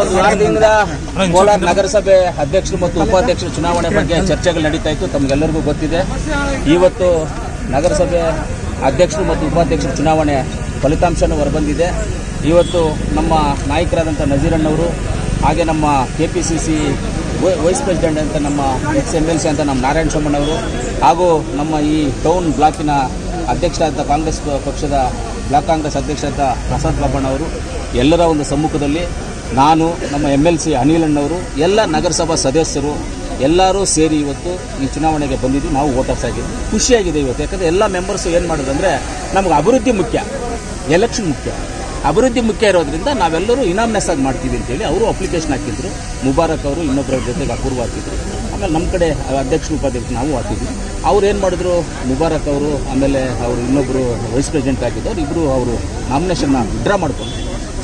ಒಂದು ವಾರದಿಂದ ಕೋಲಾರ ನಗರಸಭೆ ಅಧ್ಯಕ್ಷರು ಮತ್ತು ಉಪಾಧ್ಯಕ್ಷರ ಚುನಾವಣೆ ಬಗ್ಗೆ ಚರ್ಚೆಗಳು ನಡೀತಾ ಇತ್ತು. ತಮಗೆಲ್ಲರಿಗೂ ಗೊತ್ತಿದೆ. ಇವತ್ತು ನಗರಸಭೆ ಅಧ್ಯಕ್ಷರು ಮತ್ತು ಉಪಾಧ್ಯಕ್ಷರ ಚುನಾವಣೆ ಫಲಿತಾಂಶನೂ ಹೊರಬಂದಿದೆ. ಇವತ್ತು ನಮ್ಮ ನಾಯಕರಾದಂಥ ನಜೀರಣ್ಣವರು ಹಾಗೆ ನಮ್ಮ K P C C vice president ಅಂತ ನಮ್ಮ ಎಕ್ಸ್ ಎಂ ಎಲ್ ಸಿ ಅಂತ ನಮ್ಮ ನಾರಾಯಣ ಸೋಮಣ್ಣವರು ಹಾಗೂ ನಮ್ಮ ಈ ಟೌನ್ ಬ್ಲಾಕಿನ ಅಧ್ಯಕ್ಷರಾದ ಕಾಂಗ್ರೆಸ್ ಪಕ್ಷದ ಬ್ಲಾಕ್ ಕಾಂಗ್ರೆಸ್ ಅಧ್ಯಕ್ಷರಾದ ಪ್ರಸಾದ್ ಬಾಬಣ್ಣವರು ಎಲ್ಲರ ಒಂದು ಸಮ್ಮುಖದಲ್ಲಿ ನಾನು ನಮ್ಮ ಎಂ ಎಲ್ ಸಿ ಅನಿಲಣ್ಣವರು ಎಲ್ಲ ನಗರಸಭಾ ಸದಸ್ಯರು, ಎಲ್ಲರೂ ಸೇರಿ ಇವತ್ತು ಈ ಚುನಾವಣೆಗೆ ಬಂದಿದ್ದು ನಾವು ವೋಟರ್ಸ್ ಆಗಿದ್ದು ಖುಷಿಯಾಗಿದೆ ಇವತ್ತು. ಯಾಕಂದರೆ ಎಲ್ಲ ಮೆಂಬರ್ಸು ಏನು ಮಾಡೋದಂದರೆ ನಮಗೆ ಅಭಿವೃದ್ಧಿ ಮುಖ್ಯ. ಎಲೆಕ್ಷನ್ ಮುಖ್ಯ. ಅಭಿವೃದ್ಧಿ ಮುಖ್ಯ ಇರೋದ್ರಿಂದ ನಾವೆಲ್ಲರೂ ಇನಾಮ್ನೆಸ್ ಆಗಿ ಮಾಡ್ತೀವಿ ಅಂತೇಳಿ ಅವರು ಅಪ್ಲಿಕೇಶನ್ ಹಾಕಿದ್ರು. ಮುಬಾರಕ್ ಅವರು ಇನ್ನೊಬ್ಬರ ಜೊತೆಗೆ ಅಪೂರ್ವ ಹಾಕಿದ್ರು. ಆಮೇಲೆ ನಮ್ಮ ಕಡೆ ಅಧ್ಯಕ್ಷ ಉಪಾಧ್ಯಕ್ಷರು ನಾವು ಹಾಕಿದ್ವಿ. ಅವ್ರು ಏನು ಮಾಡಿದ್ರು? ಮುಬಾರಕ್ ಅವರು, ಆಮೇಲೆ ಅವರು ಇನ್ನೊಬ್ಬರು ವೈಸ್ ಪ್ರೆಸಿಡೆಂಟ್ ಆಗಿದ್ದವ್ರು ಇಬ್ಬರು ಅವರು ನಾಮಿನೇಷನ್ನ ವಿಡ್ರಾ ಮಾಡ್ಕೊಂಡು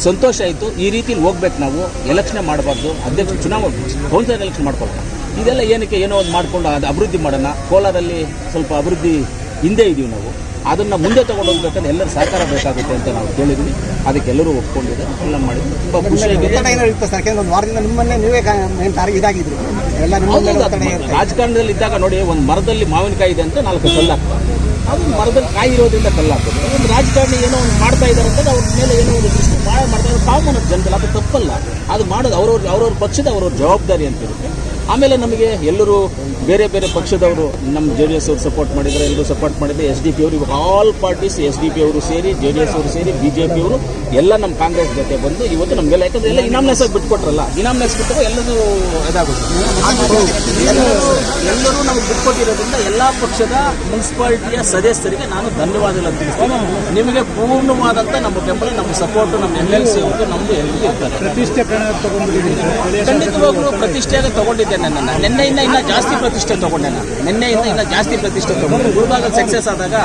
ಸಂತೋಷ ಆಯಿತು. ಈ ರೀತಿಲಿ ಹೋಗ್ಬೇಕು ನಾವು. ಎಲೆಕ್ಷನ್ ಮಾಡಬಾರ್ದು. ಅಧ್ಯಕ್ಷ ಚುನಾವಣೆ ಕೌನ್ಸಿಲರ್ ಎಲೆಕ್ಷನ್ ಮಾಡ್ಕೊಳ್ಳೋಣ. ಇದೆಲ್ಲ ಏನಕ್ಕೆ ಏನೋ ಒಂದು ಮಾಡಿಕೊಂಡು ಅದು ಅಭಿವೃದ್ಧಿ ಮಾಡೋಣ. ಕೋಲಾರಲ್ಲಿ ಸ್ವಲ್ಪ ಅಭಿವೃದ್ಧಿ ಹಿಂದೆ ಇದೀವಿ ನಾವು. ಅದನ್ನು ಮುಂದೆ ತಗೊಂಡು ಹೋಗ್ಬೇಕಂದ್ರೆ ಎಲ್ಲರ ಸಹಕಾರ ಬೇಕಾಗುತ್ತೆ ಅಂತ ನಾವು ಕೇಳಿದ್ವಿ. ಅದಕ್ಕೆ ಎಲ್ಲರೂ ಒಪ್ಕೊಂಡಿದ್ದಾರೆ. ಎಲ್ಲ ಮಾಡಿದ್ರು. ತುಂಬ ಖುಷಿಯಾಗಿದೆ ಒಂದು ವಾರದಿಂದ ನಿಮ್ಮನ್ನೇ ನೀವೇ ಇದಾಗಿದ್ರು. ಎಲ್ಲ ರಾಜಕಾರಣದಲ್ಲಿ ಇದ್ದಾಗ ನೋಡಿ ಒಂದು ಮರದಲ್ಲಿ ಮಾವಿನಕಾಯಿ ಇದೆ ಅಂತ ನಾಲ್ಕು ಕಲ್ಲು ಹಾಕ್ತಾರೆ. ಅದು ಮರದಲ್ಲಿ ಕಾಯಿ ಇರೋದ್ರಿಂದ ಕಲ್ಲು ಹಾಕೋದು ಒಂದು ರಾಜಕಾರಣಿ ಏನೋ ಒಂದು ಮಾಡ್ತಾ ಇದ್ದಾರೆ ಅಂತ ಅವ್ರ ಮೇಲೆ ಏನೋ ಒಂದು ದೃಷ್ಟಿ ಭಾಳ ಮಾಡ್ತಾ ಇದ್ದಾರೆ. ಕಾಮನ್ ಜನದಲ್ಲಿ ಅದು ತಪ್ಪಲ್ಲ. ಅದು ಮಾಡೋದು ಅವ್ರವ್ರ ಅವ್ರವ್ರ ಪಕ್ಷದ ಅವ್ರವ್ರ ಜವಾಬ್ದಾರಿ ಅಂತ ಇರುತ್ತೆ. ಆಮೇಲೆ ನಮಗೆ ಎಲ್ಲರೂ ಬೇರೆ ಬೇರೆ ಪಕ್ಷದವರು ನಮ್ಮ ಜೆ ಡಿ ಎಸ್ ಅವರು ಸಪೋರ್ಟ್ ಮಾಡಿದ್ದಾರೆ ಎಲ್ಲರೂ ಸಪೋರ್ಟ್ ಮಾಡಿದ್ದಾರೆ ಎಸ್ ಡಿ ಪಿ ಅವರು ಇವಾಗ all parties S D P ಅವರು ಸೇರಿ ಜೆ ಡಿ ಎಸ್ ಅವರು ಸೇರಿ ಬಿ ಜೆ ಪಿ ಅವರು ಎಲ್ಲ ನಮ್ಮ ಕಾಂಗ್ರೆಸ್ ಜೊತೆ ಬಂದು ಇವತ್ತು ನಮಗೆಲ್ಲ ಯಾಕಂದ್ರೆ ಎಲ್ಲ ಇನಾಮ್ನೆಸ್ ಆಗಿ ಬಿಟ್ಕೊಟ್ರಲ್ಲ. ಇನಾಮ್ನೆಸ್ ಬಿಟ್ಟರೆ ಎಲ್ಲರೂ ಇದಾಗುತ್ತೆ ಎಲ್ಲರೂ ನಮಗೆ ಬಿಟ್ಕೊಟ್ಟಿರೋದ್ರಿಂದ ಎಲ್ಲ ಪಕ್ಷದ ಮುನ್ಸಿಪಾಲಿಟಿಯ ಸದಸ್ಯರಿಗೆ ನಾನು ಧನ್ಯವಾದಗಳನ್ನು ತಿಳಿಸ್ತೀನಿ. ನಿಮಗೆ ಪೂರ್ಣವಾದಂಥ ನಮ್ಮ ಬೆಂಬಲ ನಮ್ಮ ಸಪೋರ್ಟ್ ನಮ್ಮ ಎಂ ಎಲ್ ಸಿ ಅವರು ನಮ್ಮದು ಎಲ್ಲರಿಗೂ ಇರ್ತಾರೆ. ಪ್ರತಿಷ್ಠೆ ಖಂಡಿತವಾಗ್ಲೂ ಪ್ರತಿಷ್ಠೆಯಾಗಿ ತಗೊಂಡಿದ್ದೆ ನನ್ನನ್ನು. ನಿನ್ನೆಯಿಂದ ಇನ್ನೂ ಜಾಸ್ತಿ ಪ್ರತಿಷ್ಠೆ ತಗೊಂಡೆ ನಾನು. ನಿನ್ನೆಯಿಂದ ಇನ್ನೂ ಜಾಸ್ತಿ ಪ್ರತಿಷ್ಠೆ ತಗೊಂಡು. ಮುಳ್ಬಾಗಲ್ ಸಕ್ಸಸ್ ಆದಾಗ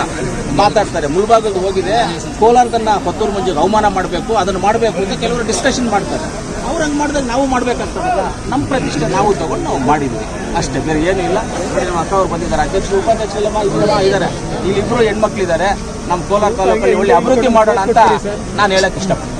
ಮಾತಾಡ್ತಾರೆ. ಮುಳ್ಬಾಗಲ್ ಹೋಗಿದೆ. ಕೋಲಾರದನ್ನ ಪತ್ತೂರು ಮಂಜಿಗೆ ಅವಮಾನ ಮಾಡಬೇಕು, ಅದನ್ನು ಮಾಡಬೇಕು ಅಂತ ಕೆಲವರು ಡಿಸ್ಕಷನ್ ಮಾಡ್ತಾರೆ. ಅವ್ರು ಹಂಗೆ ಮಾಡಿದಾಗ ನಾವು ಮಾಡ್ಬೇಕಾಗ್ತದಲ್ಲ ನಮ್ಮ ಪ್ರತಿಷ್ಠೆ ನಾವು ತಗೊಂಡು ನಾವು ಮಾಡಿದ್ವಿ. ಅಷ್ಟೇ, ಬೇರೆ ಏನೂ ಇಲ್ಲ. ನಮ್ಮ ಅಕ್ಕ ಅವ್ರು ಬಂದಿದ್ದಾರೆ. ಅಧ್ಯಕ್ಷರು ಇಬ್ಬರು ಇದ್ದಾರೆ. ಇಲ್ಲಿಬ್ಬರು ಹೆಣ್ಮಕ್ಳಿದ್ದಾರೆ. ನಮ್ಮ ಕೋಲಾರ ತಾಲೂಕಲ್ಲಿ ಒಳ್ಳೆ ಅಭಿವೃದ್ಧಿ ಮಾಡೋಣ ಅಂತ ನಾನು ಹೇಳಕ್ಕೆ ಇಷ್ಟಪಡ್ತೀನಿ.